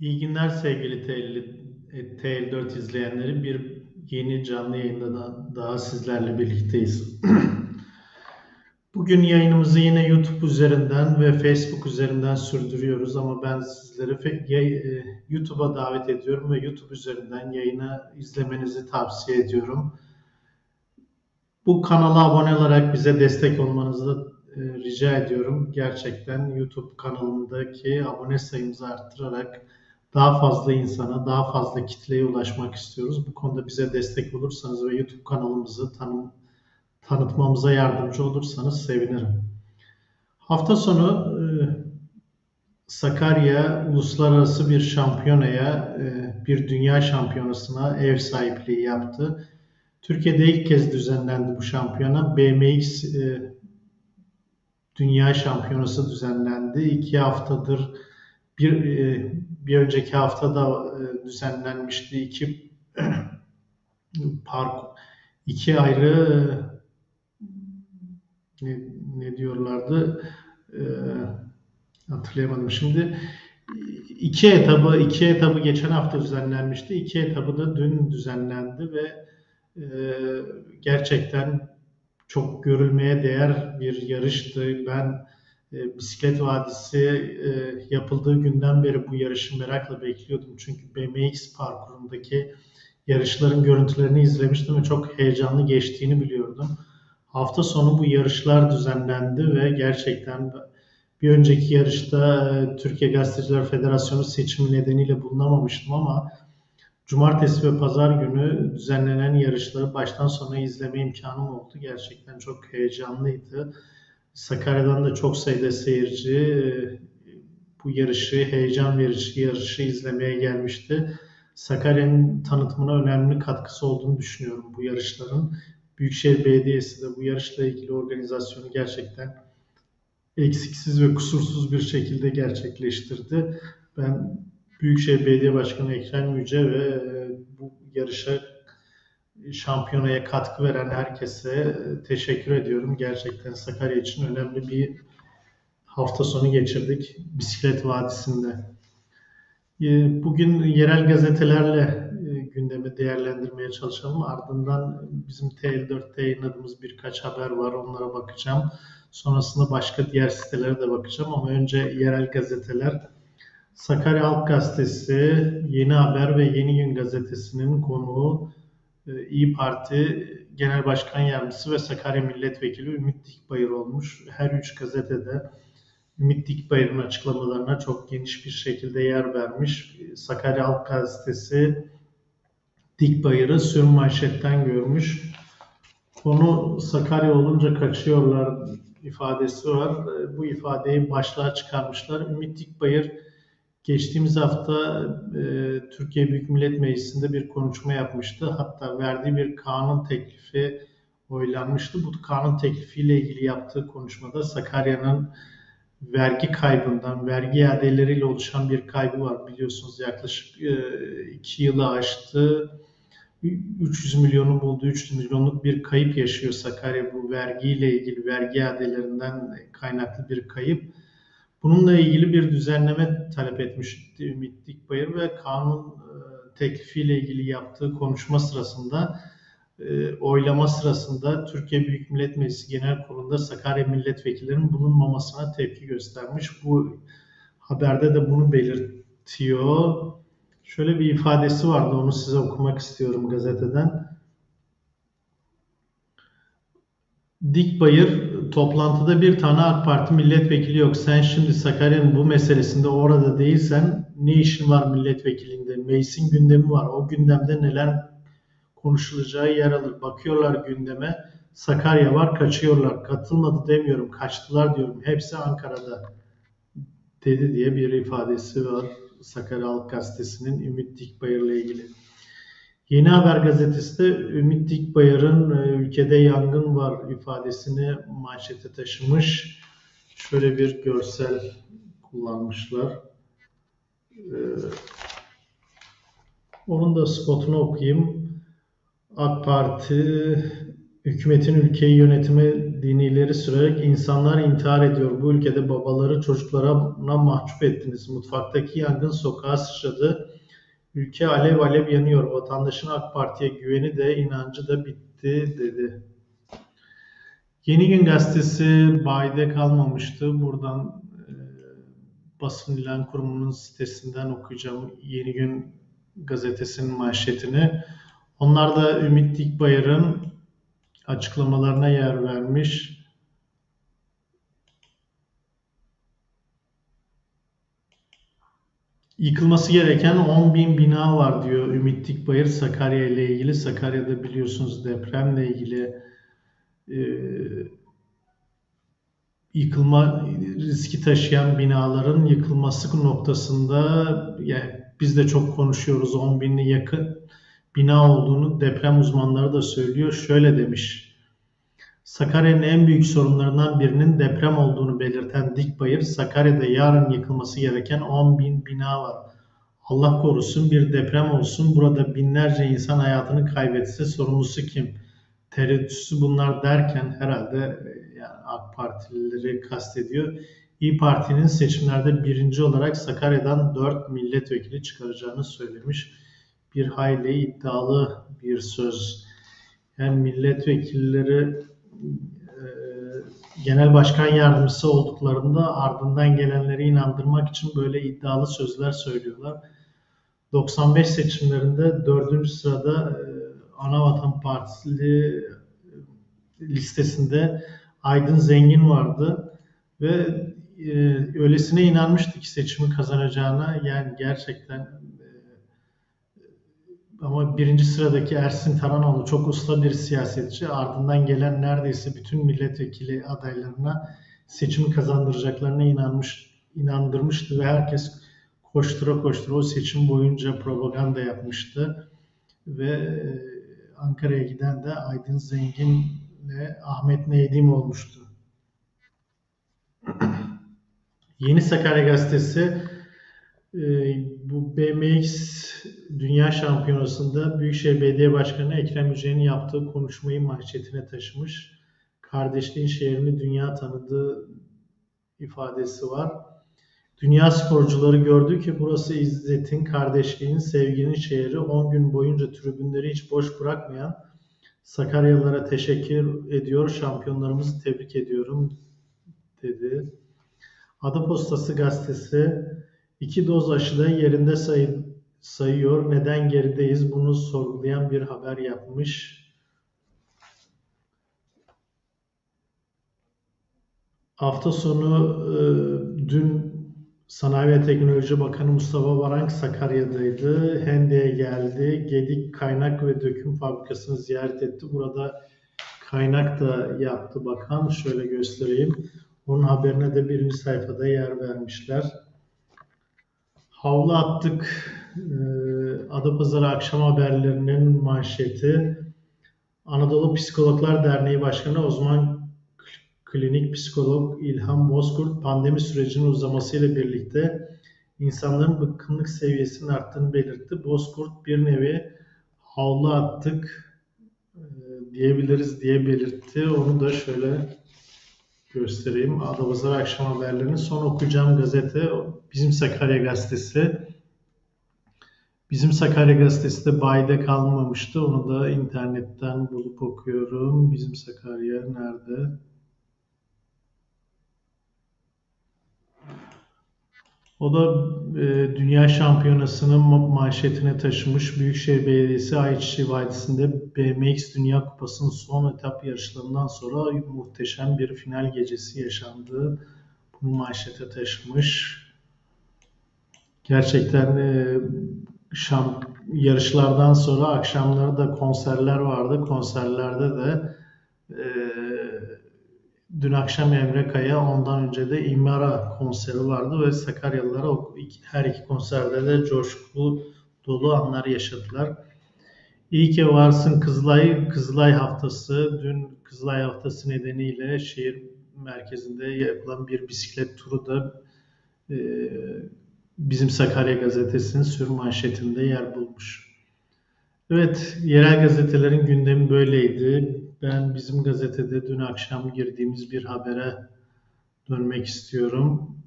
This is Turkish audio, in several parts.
İyi günler sevgili TL4 izleyenleri. Bir yeni canlı yayında da daha sizlerle birlikteyiz. Bugün yayınımızı yine YouTube üzerinden ve Facebook üzerinden sürdürüyoruz ama ben sizleri e, YouTube'a davet ediyorum ve YouTube üzerinden yayını izlemenizi tavsiye ediyorum. Bu kanala abone olarak bize destek olmanızı e, rica ediyorum. Gerçekten YouTube kanalındaki abone sayımızı arttırarak daha fazla insana, daha fazla kitleye ulaşmak istiyoruz. Bu konuda bize destek olursanız ve YouTube kanalımızı tanım, tanıtmamıza yardımcı olursanız sevinirim. Hafta sonu e, Sakarya uluslararası bir şampiyonaya, e, bir dünya şampiyonasına ev sahipliği yaptı. Türkiye'de ilk kez düzenlendi bu şampiyona. BMX e, Dünya Şampiyonası düzenlendi. İki haftadır bir e, bir önceki hafta da e, düzenlenmişti iki park iki ayrı ne, ne diyorlardı? E, hatırlayamadım şimdi. İki etabı iki etabı geçen hafta düzenlenmişti. İki etabı da dün düzenlendi ve gerçekten çok görülmeye değer bir yarıştı. Ben e, Bisiklet Vadisi e, yapıldığı günden beri bu yarışı merakla bekliyordum. Çünkü BMX parkurundaki yarışların görüntülerini izlemiştim ve çok heyecanlı geçtiğini biliyordum. Hafta sonu bu yarışlar düzenlendi ve gerçekten bir önceki yarışta e, Türkiye Gazeteciler Federasyonu seçimi nedeniyle bulunamamıştım ama cumartesi ve pazar günü düzenlenen yarışları baştan sona izleme imkanım oldu. Gerçekten çok heyecanlıydı. Sakarya'dan da çok sayıda seyirci e, bu yarışı, heyecan verici yarışı izlemeye gelmişti. Sakarya'nın tanıtımına önemli katkısı olduğunu düşünüyorum bu yarışların. Büyükşehir Belediyesi de bu yarışla ilgili organizasyonu gerçekten eksiksiz ve kusursuz bir şekilde gerçekleştirdi. Ben Büyükşehir Belediye Başkanı Ekrem Yüce ve e, bu yarışa şampiyonaya katkı veren herkese teşekkür ediyorum. Gerçekten Sakarya için önemli bir hafta sonu geçirdik Bisiklet Vadisi'nde. Ee, bugün yerel gazetelerle e, gündemi değerlendirmeye çalışalım. Ardından bizim TL4'te yayınladığımız birkaç haber var. Onlara bakacağım. Sonrasında başka diğer sitelere de bakacağım ama önce yerel gazeteler. Sakarya Halk Gazetesi, Yeni Haber ve Yeni Gün Gazetesi'nin konuğu e, İyi Parti Genel Başkan Yardımcısı ve Sakarya Milletvekili Ümit Dikbayır olmuş. Her üç gazetede Ümit Dikbayır'ın açıklamalarına çok geniş bir şekilde yer vermiş. Sakarya Halk Gazetesi Dikbayır'ı sürüm manşetten görmüş. Konu Sakarya olunca kaçıyorlar ifadesi var. E, bu ifadeyi başlığa çıkarmışlar. Ümit Dikbayır Geçtiğimiz hafta e, Türkiye Büyük Millet Meclisi'nde bir konuşma yapmıştı. Hatta verdiği bir kanun teklifi oylanmıştı. Bu kanun teklifiyle ilgili yaptığı konuşmada Sakarya'nın vergi kaybından, vergi iadeleriyle oluşan bir kaybı var. Biliyorsunuz yaklaşık 2 e, yılı aştı. 300 milyonu buldu, 300 milyonluk bir kayıp yaşıyor Sakarya bu vergiyle ilgili, vergi iadelerinden kaynaklı bir kayıp. Bununla ilgili bir düzenleme talep etmişti Ümit Dikbayır ve kanun e, teklifiyle ilgili yaptığı konuşma sırasında e, oylama sırasında Türkiye Büyük Millet Meclisi Genel Kurulu'nda Sakarya milletvekillerinin bulunmamasına tepki göstermiş. Bu haberde de bunu belirtiyor. Şöyle bir ifadesi vardı onu size okumak istiyorum gazeteden. Dikbayır toplantıda bir tane AK Parti milletvekili yok. Sen şimdi Sakarya'nın bu meselesinde orada değilsen ne işin var milletvekilinde? Meclisin gündemi var. O gündemde neler konuşulacağı yer alır. Bakıyorlar gündeme. Sakarya var kaçıyorlar. Katılmadı demiyorum. Kaçtılar diyorum. Hepsi Ankara'da dedi diye bir ifadesi var. Sakarya Halk Gazetesi'nin Ümit Dikbayır'la ilgili. Yeni Haber gazetesi de Ümit Dikbayar'ın e, ülkede yangın var ifadesini manşete taşımış. Şöyle bir görsel kullanmışlar. E, onun da spotunu okuyayım. AK Parti hükümetin ülkeyi yönetime dini ileri sürerek insanlar intihar ediyor. Bu ülkede babaları çocuklarına mahcup ettiniz. Mutfaktaki yangın sokağa sıçradı. Ülke alev alev yanıyor. Vatandaşın AK Parti'ye güveni de inancı da bitti dedi. Yeni Gün Gazetesi bayide kalmamıştı. Buradan e, basın ilan kurumunun sitesinden okuyacağım Yeni Gün Gazetesi'nin manşetini. Onlar da Ümit Dikbayır'ın açıklamalarına yer vermiş. Yıkılması gereken 10 bin bina var diyor Ümit Dikbayır Sakarya ile ilgili. Sakarya'da biliyorsunuz depremle ilgili e, yıkılma riski taşıyan binaların yıkılması noktasında yani biz de çok konuşuyoruz 10 binli yakın bina olduğunu deprem uzmanları da söylüyor. Şöyle demiş. Sakarya'nın en büyük sorunlarından birinin deprem olduğunu belirten Dikbayır, Sakarya'da yarın yıkılması gereken 10 bin bina var. Allah korusun bir deprem olsun, burada binlerce insan hayatını kaybetse sorumlusu kim? Tereddütsüz bunlar derken herhalde yani AK Partilileri kastediyor. İyi Parti'nin seçimlerde birinci olarak Sakarya'dan 4 milletvekili çıkaracağını söylemiş. Bir hayli iddialı bir söz. Yani milletvekilleri genel başkan yardımcısı olduklarında ardından gelenleri inandırmak için böyle iddialı sözler söylüyorlar. 95 seçimlerinde 4. sırada e, Anavatan Partisi listesinde Aydın Zengin vardı ve e, öylesine inanmıştı ki seçimi kazanacağına yani gerçekten e, ama birinci sıradaki Ersin Taranoğlu çok usta bir siyasetçi. Ardından gelen neredeyse bütün milletvekili adaylarına seçimi kazandıracaklarına inanmış, inandırmıştı ve herkes koştura koştura o seçim boyunca propaganda yapmıştı. Ve e, Ankara'ya giden de Aydın Zengin ile Ahmet Neydim olmuştu. Yeni Sakarya Gazetesi bu BMX Dünya Şampiyonası'nda Büyükşehir Belediye Başkanı Ekrem Yücel'in yaptığı konuşmayı manşetine taşımış. Kardeşliğin şehrini dünya tanıdığı ifadesi var. Dünya sporcuları gördü ki burası İzzet'in, kardeşliğin, sevginin şehri. 10 gün boyunca tribünleri hiç boş bırakmayan Sakaryalılara teşekkür ediyor, şampiyonlarımızı tebrik ediyorum dedi. Adı Postası gazetesi iki doz aşıda yerinde say sayıyor. Neden gerideyiz? Bunu sorgulayan bir haber yapmış. Hafta sonu e, dün Sanayi ve Teknoloji Bakanı Mustafa Varank Sakarya'daydı. Hende'ye geldi. Gedik Kaynak ve Döküm Fabrikası'nı ziyaret etti. Burada kaynak da yaptı bakan. Şöyle göstereyim. Onun haberine de birinci sayfada yer vermişler. Havlu attık. Ee, Adapazarı akşam haberlerinin manşeti. Anadolu Psikologlar Derneği Başkanı Osman klinik psikolog İlhan Bozkurt pandemi sürecinin uzamasıyla birlikte insanların bıkkınlık seviyesinin arttığını belirtti. Bozkurt bir nevi havlu attık e, diyebiliriz diye belirtti. Onu da şöyle göstereyim. Adapazarı akşam haberlerinin son okuyacağım gazete Bizim Sakarya Gazetesi. Bizim Sakarya Gazetesi de bayide kalmamıştı. Onu da internetten bulup okuyorum. Bizim Sakarya nerede? O da e, Dünya Şampiyonası'nın manşetine taşımış. Büyükşehir Belediyesi Ayçiçeği Vadisi'nde BMX Dünya Kupası'nın son etap yarışlarından sonra muhteşem bir final gecesi yaşandı. Bunu manşete taşımış. Gerçekten e, şam, yarışlardan sonra akşamları da konserler vardı. Konserlerde de e, Dün akşam Emre Kaya, ondan önce de İmara konseri vardı ve Sakaryalılara her iki konserde de coşkulu dolu anlar yaşadılar. İyi ki varsın Kızılay, Kızılay haftası. Dün Kızılay haftası nedeniyle şehir merkezinde yapılan bir bisiklet turu da e, bizim Sakarya gazetesinin sür manşetinde yer bulmuş. Evet, yerel gazetelerin gündemi böyleydi. Ben bizim gazetede dün akşam girdiğimiz bir habere dönmek istiyorum.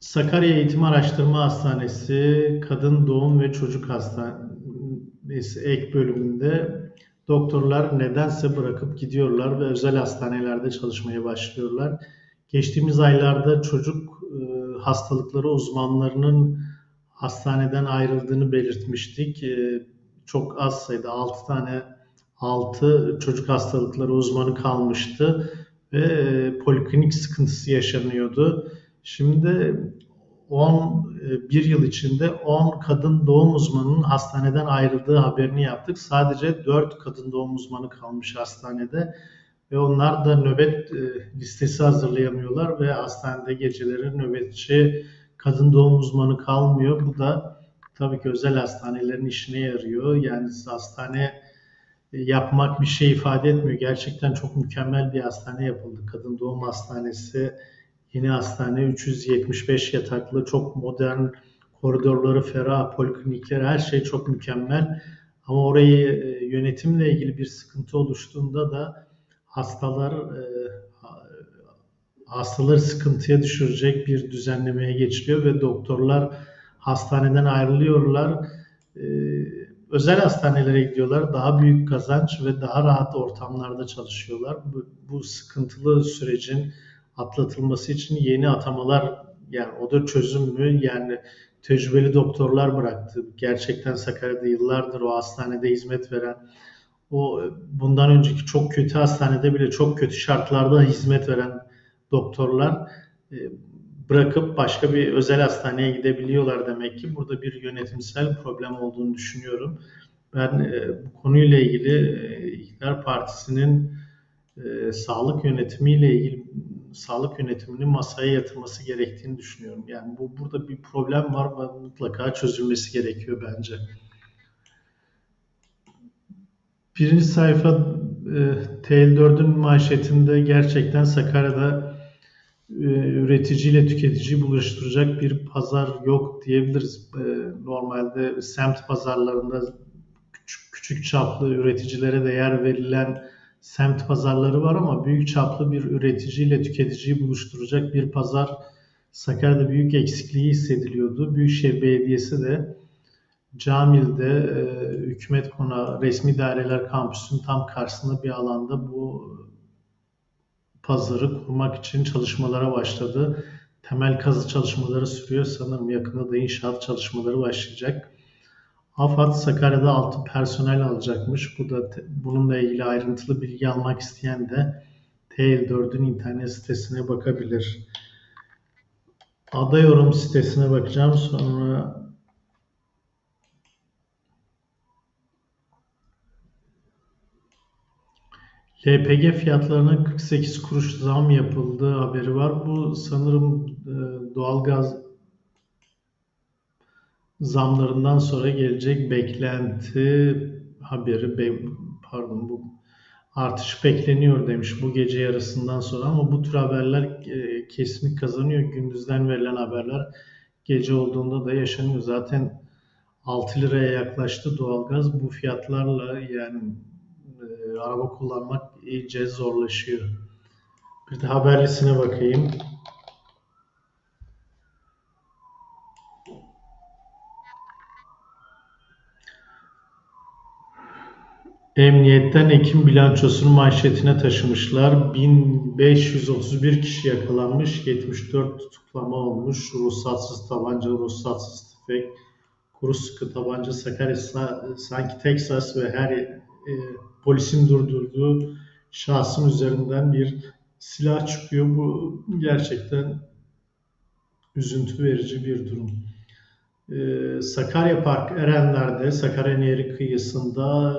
Sakarya Eğitim Araştırma Hastanesi Kadın Doğum ve Çocuk Hastanesi ek bölümünde doktorlar nedense bırakıp gidiyorlar ve özel hastanelerde çalışmaya başlıyorlar. Geçtiğimiz aylarda çocuk e, hastalıkları uzmanlarının hastaneden ayrıldığını belirtmiştik. E, çok az sayıda 6 tane 6 çocuk hastalıkları uzmanı kalmıştı ve e, poliklinik sıkıntısı yaşanıyordu. Şimdi 10 bir yıl içinde 10 kadın doğum uzmanının hastaneden ayrıldığı haberini yaptık. Sadece 4 kadın doğum uzmanı kalmış hastanede ve onlar da nöbet e, listesi hazırlayamıyorlar ve hastanede geceleri nöbetçi kadın doğum uzmanı kalmıyor. Bu da tabii ki özel hastanelerin işine yarıyor. Yani hastane e, yapmak bir şey ifade etmiyor. Gerçekten çok mükemmel bir hastane yapıldı. Kadın doğum hastanesi, yeni hastane 375 yataklı, çok modern, koridorları ferah, poliklinikler her şey çok mükemmel. Ama orayı e, yönetimle ilgili bir sıkıntı oluştuğunda da hastalar e, hastaları sıkıntıya düşürecek bir düzenlemeye geçiliyor ve doktorlar hastaneden ayrılıyorlar. E, özel hastanelere gidiyorlar. Daha büyük kazanç ve daha rahat ortamlarda çalışıyorlar. Bu, bu sıkıntılı sürecin atlatılması için yeni atamalar yani o da çözüm mü? Yani tecrübeli doktorlar bıraktı. Gerçekten Sakarya'da yıllardır o hastanede hizmet veren o bundan önceki çok kötü hastanede bile çok kötü şartlarda hizmet veren doktorlar e, bırakıp başka bir özel hastaneye gidebiliyorlar demek ki. Burada bir yönetimsel problem olduğunu düşünüyorum. Ben e, bu konuyla ilgili e, İktidar Partisi'nin sağlık yönetimiyle ilgili sağlık yönetiminin masaya yatırması gerektiğini düşünüyorum. Yani bu burada bir problem var ve mutlaka çözülmesi gerekiyor bence. Birinci sayfa e, TL4'ün manşetinde gerçekten Sakarya'da e, üreticiyle tüketiciyi buluşturacak bir pazar yok diyebiliriz. E, normalde semt pazarlarında küçük, küçük çaplı üreticilere de yer verilen semt pazarları var ama büyük çaplı bir üreticiyle tüketiciyi buluşturacak bir pazar Sakarya'da büyük eksikliği hissediliyordu. Büyükşehir Belediyesi de Camil'de e, hükümet konağı resmi daireler kampüsünün tam karşısında bir alanda bu pazarı kurmak için çalışmalara başladı. Temel kazı çalışmaları sürüyor. Sanırım yakında da inşaat çalışmaları başlayacak. AFAD Sakarya'da altı personel alacakmış. Bu da bununla ilgili ayrıntılı bilgi almak isteyen de TL4'ün internet sitesine bakabilir. Ada yorum sitesine bakacağım. Sonra LPG fiyatlarına 48 kuruş zam yapıldığı haberi var. Bu sanırım e, doğalgaz zamlarından sonra gelecek beklenti haberi be, pardon bu artış bekleniyor demiş bu gece yarısından sonra ama bu tür haberler e, kesinlik kazanıyor. Gündüzden verilen haberler gece olduğunda da yaşanıyor. Zaten 6 liraya yaklaştı doğalgaz. Bu fiyatlarla yani e, araba kullanmak iyice zorlaşıyor. Bir de haberlisine bakayım. Emniyetten Ekim bilançosunu manşetine taşımışlar. 1531 kişi yakalanmış, 74 tutuklama olmuş. Ruhsatsız tabanca, ruhsatsız tüfek, kuru sıkı tabanca, Sakarya sanki Texas ve her e, polisin durdurduğu şahsın üzerinden bir silah çıkıyor. Bu gerçekten üzüntü verici bir durum. Ee, Sakarya Park Erenler'de, Sakarya Nehri kıyısında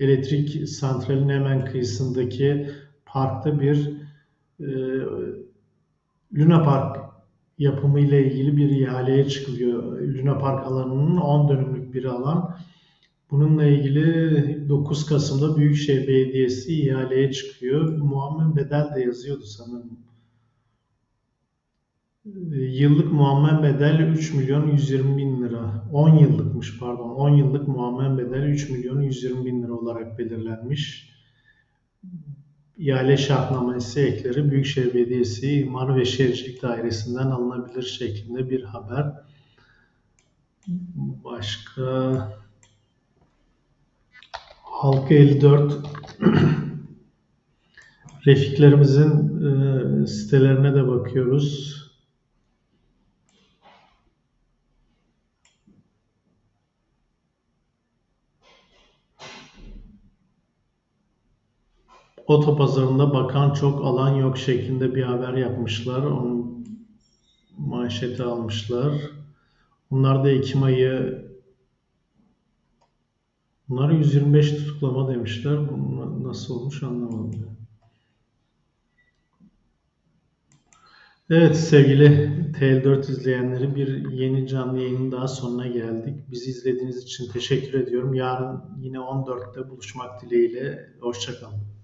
elektrik santralinin hemen kıyısındaki parkta bir e, Luna Park yapımı ile ilgili bir ihaleye çıkılıyor. Luna Park alanının 10 dönümlük bir alan. Bununla ilgili 9 Kasım'da Büyükşehir Belediyesi ihaleye çıkıyor. Muammer bedel de yazıyordu sanırım. E, Yıllık muammen bedel 3 milyon 120 bin lira. 10 yıllıkmış pardon. 10 yıllık muammen bedel 3 milyon 120 bin lira olarak belirlenmiş. İhale şartnamesi ekleri Büyükşehir Belediyesi İmar ve Şehircilik Dairesi'nden alınabilir şeklinde bir haber. Başka Halka 54 Refiklerimizin e, sitelerine de bakıyoruz. Otopazarında bakan çok alan yok şeklinde bir haber yapmışlar. Onun manşeti almışlar. Bunlar da Ekim ayı Bunlara 125 tutuklama demişler. Bu nasıl olmuş anlamadım. Evet sevgili TL4 izleyenleri bir yeni canlı yayının daha sonuna geldik. Bizi izlediğiniz için teşekkür ediyorum. Yarın yine 14'te buluşmak dileğiyle. Hoşçakalın.